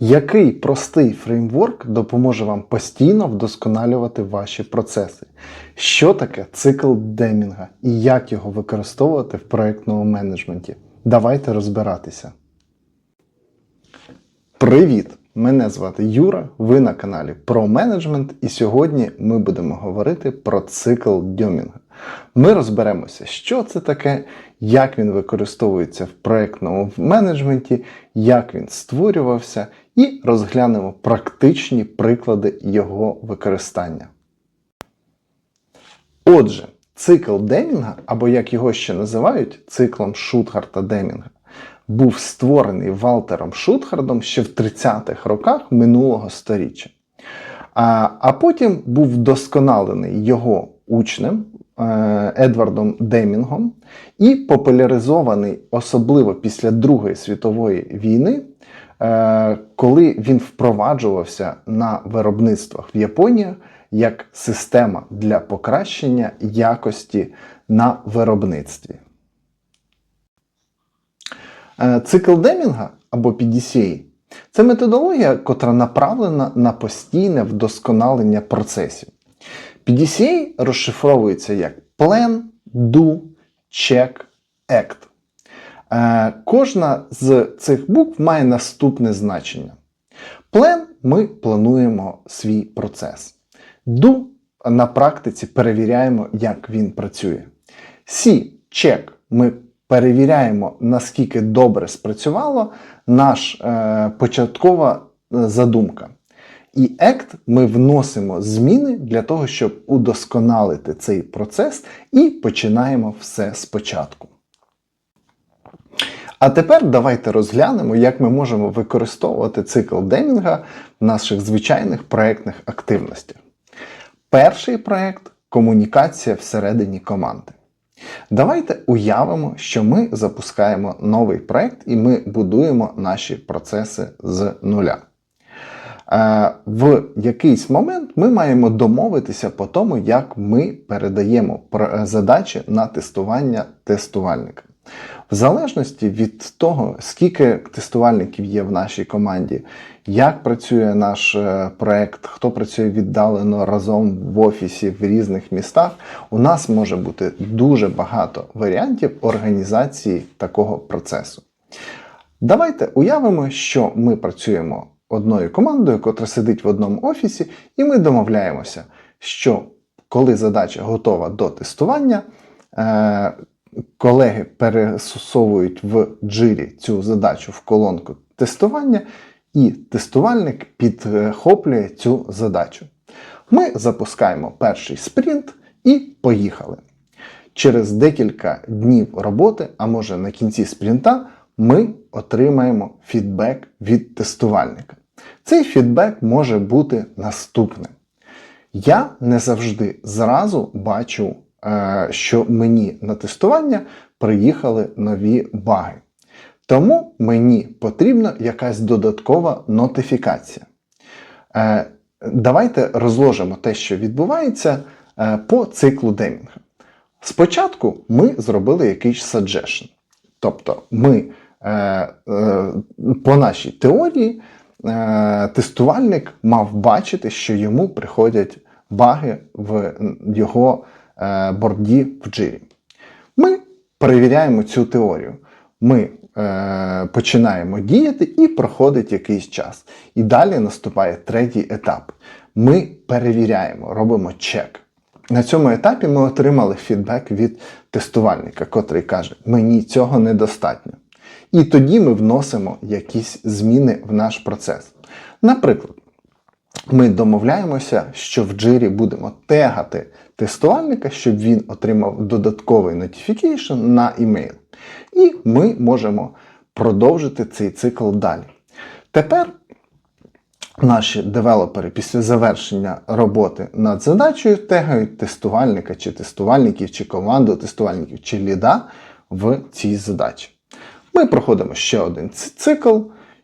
Який простий фреймворк допоможе вам постійно вдосконалювати ваші процеси? Що таке цикл Демінга і як його використовувати в проєктному менеджменті? Давайте розбиратися. Привіт! Мене звати Юра, ви на каналі про менеджмент, і сьогодні ми будемо говорити про цикл Дьомінга. Ми розберемося, що це таке, як він використовується в проєктному менеджменті, як він створювався, і розглянемо практичні приклади його використання. Отже, цикл Демінга, або як його ще називають, циклом Шутгарта Демінга, був створений Валтером Шутхардом ще в 30-х роках минулого століття. А, а потім був вдосконалений його учнем Едвардом Демінгом і популяризований особливо після Другої світової війни, е, коли він впроваджувався на виробництвах в Японії як система для покращення якості на виробництві. Е, Цикл Демінга або PDCA – це методологія, котра направлена на постійне вдосконалення процесів. PDCA розшифровується як Plan, Do, Check, Act. Е, Кожна з цих букв має наступне значення. Plan ми плануємо свій процес. Do на практиці перевіряємо, як він працює. C check ми перевіряємо, наскільки добре спрацювало наш е, початкова е, задумка. І Act ми вносимо зміни для того, щоб удосконалити цей процес, і починаємо все спочатку. А тепер давайте розглянемо, як ми можемо використовувати цикл Демінга в наших звичайних проєктних активностях. Перший проєкт комунікація всередині команди. Давайте уявимо, що ми запускаємо новий проєкт і ми будуємо наші процеси з нуля. Е, В якийсь момент ми маємо домовитися по тому, як ми передаємо задачі на тестування тестувальника. В залежності від того, скільки тестувальників є в нашій команді, як працює наш е, проект, хто працює віддалено разом в офісі в різних містах, у нас може бути дуже багато варіантів організації такого процесу. Давайте уявимо, що ми працюємо одною командою, котра сидить в одному офісі, і ми домовляємося, що коли задача готова до тестування, е, колеги пересовують в джирі цю задачу в колонку тестування, і тестувальник підхоплює цю задачу. Ми запускаємо перший спринт і поїхали. Через декілька днів роботи, а може на кінці спринта, ми отримаємо фідбек від тестувальника. Цей фідбек може бути наступним. Я не завжди зразу бачу, е, що мені на тестування приїхали нові баги. Тому мені потрібна якась додаткова нотифікація. Е, Давайте розложимо те, що відбувається е, по циклу Демінга. Спочатку ми зробили якийсь suggestion. Тобто ми по нашій теорії тестувальник мав бачити, що йому приходять баги в його е, борді в джирі. Ми перевіряємо цю теорію. Ми е, починаємо діяти і проходить якийсь час. І далі наступає третій етап. Ми перевіряємо, робимо чек. На цьому етапі ми отримали фідбек від тестувальника, котрий каже, мені цього недостатньо. І тоді ми вносимо якісь зміни в наш процес. Наприклад, ми домовляємося, що в джирі будемо тегати тестувальника, щоб він отримав додатковий notification на email. І ми можемо продовжити цей цикл далі. Тепер наші девелопери після завершення роботи над задачею тегають тестувальника чи тестувальників, чи команду тестувальників, чи ліда в цій задачі. Ми проходимо ще один цикл,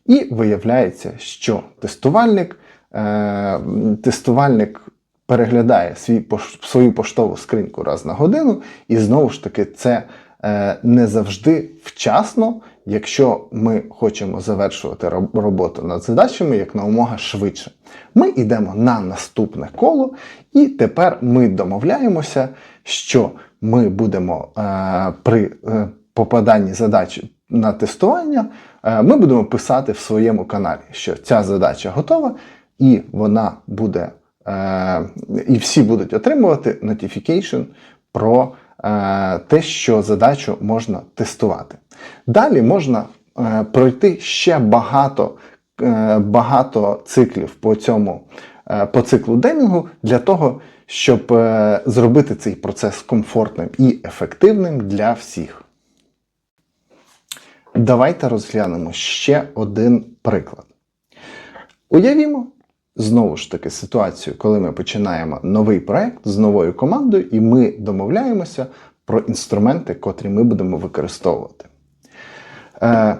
і виявляється, що тестувальник, е, тестувальник переглядає свій, свою поштову скриньку раз на годину, і знову ж таки це е, не завжди вчасно якщо ми хочемо завершувати роботу над задачами як намога швидше. Ми йдемо на наступне коло, і тепер ми домовляємося, що ми будемо е, при е, попаданні задачі на тестування, е, ми будемо писати в своєму каналі, що ця задача готова, і вона буде, е, і всі будуть отримувати notification про е, те, що задачу можна тестувати. Далі можна пройти ще багато, багато циклів по цьому по циклу демінгу для того, щоб зробити цей процес комфортним і ефективним для всіх. Давайте розглянемо ще один приклад. Уявімо знову ж таки ситуацію, коли ми починаємо новий проект з новою командою, і ми домовляємося про інструменти, котрі ми будемо використовувати. Е,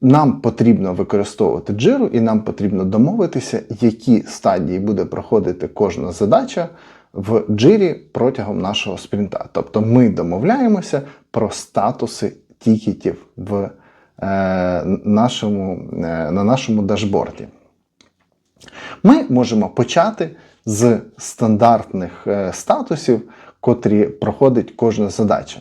нам потрібно використовувати джиру, і нам потрібно домовитися, які стадії буде проходити кожна задача в джирі протягом нашого спринта. Тобто ми домовляємося про статуси тікетів в нашому, е, на нашому дашборді. Ми можемо почати з стандартних е, статусів, котрі проходить кожна задача.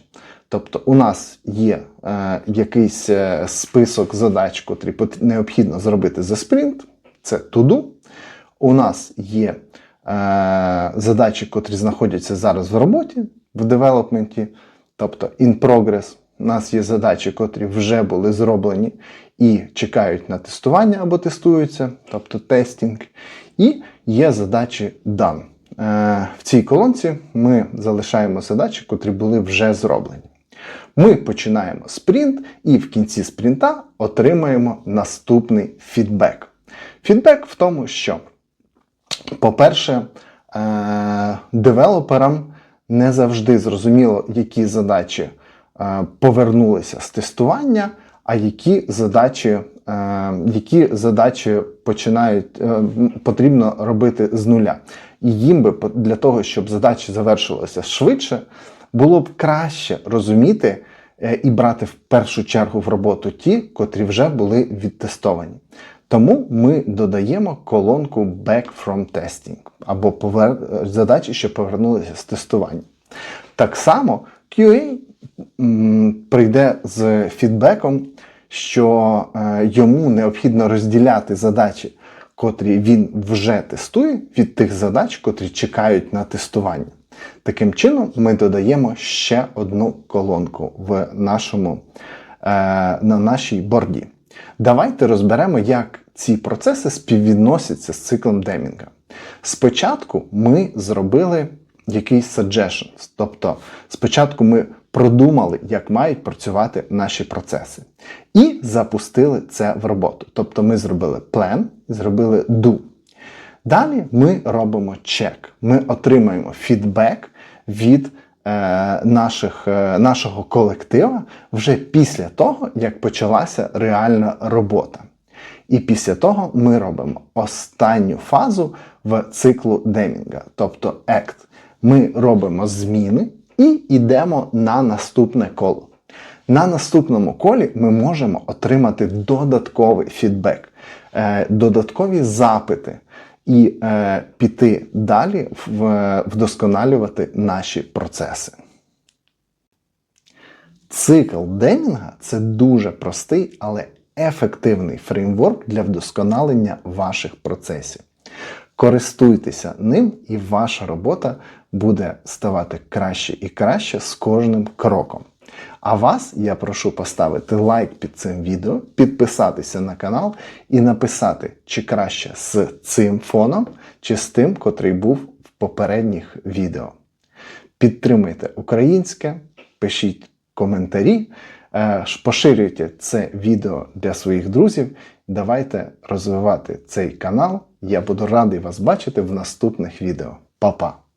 Тобто, у нас є е, якийсь е, список задач, котрі необхідно зробити за спринт, це to-do. У нас є е, задачі, котрі знаходяться зараз в роботі, в девелопменті, тобто in progress. У нас є задачі, котрі вже були зроблені і чекають на тестування або тестуються, тобто тестінг. І є задачі done. Е, В цій колонці ми залишаємо задачі, котрі були вже зроблені. Ми починаємо спринт і в кінці спринта отримаємо наступний фідбек. Фідбек в тому, що, по-перше, е, девелоперам не завжди зрозуміло, які задачі повернулися з тестування, а які задачі, е, які задачі починають, е, потрібно робити з нуля. І їм би для того, щоб задачі завершилися швидше, було б краще розуміти е, і брати в першу чергу в роботу ті, котрі вже були відтестовані. Тому ми додаємо колонку Back from Testing або задачі, що повернулися з тестування. Так само QA прийде з фідбеком, що е, йому необхідно розділяти задачі, котрі він вже тестує, від тих задач, котрі чекають на тестування. Таким чином, ми додаємо ще одну колонку в нашому, е, на нашій борді. Давайте розберемо, як ці процеси співвідносяться з циклом Демінга. Спочатку ми зробили якийсь suggestions, тобто спочатку ми продумали, як мають працювати наші процеси, і запустили це в роботу. Тобто ми зробили plan, зробили do. Далі ми робимо чек. Ми отримаємо фідбек від е, наших, е, нашого колектива вже після того, як почалася реальна робота. І після того ми робимо останню фазу в циклу Демінга, тобто Act. Ми робимо зміни і йдемо на наступне коло. На наступному колі ми можемо отримати додатковий фідбек, е, додаткові запити і е, піти далі вдосконалювати наші процеси. Цикл Демінга це дуже простий, але ефективний фреймворк для вдосконалення ваших процесів. Користуйтеся ним, і ваша робота буде ставати краще і краще з кожним кроком. А вас я прошу поставити лайк під цим відео, підписатися на канал і написати, чи краще з цим фоном, чи з тим, котрий був в попередніх відео. Підтримуйте українське, пишіть коментарі, е, поширюйте це відео для своїх друзів. Давайте розвивати цей канал. Я буду радий вас бачити в наступних відео. Па-па!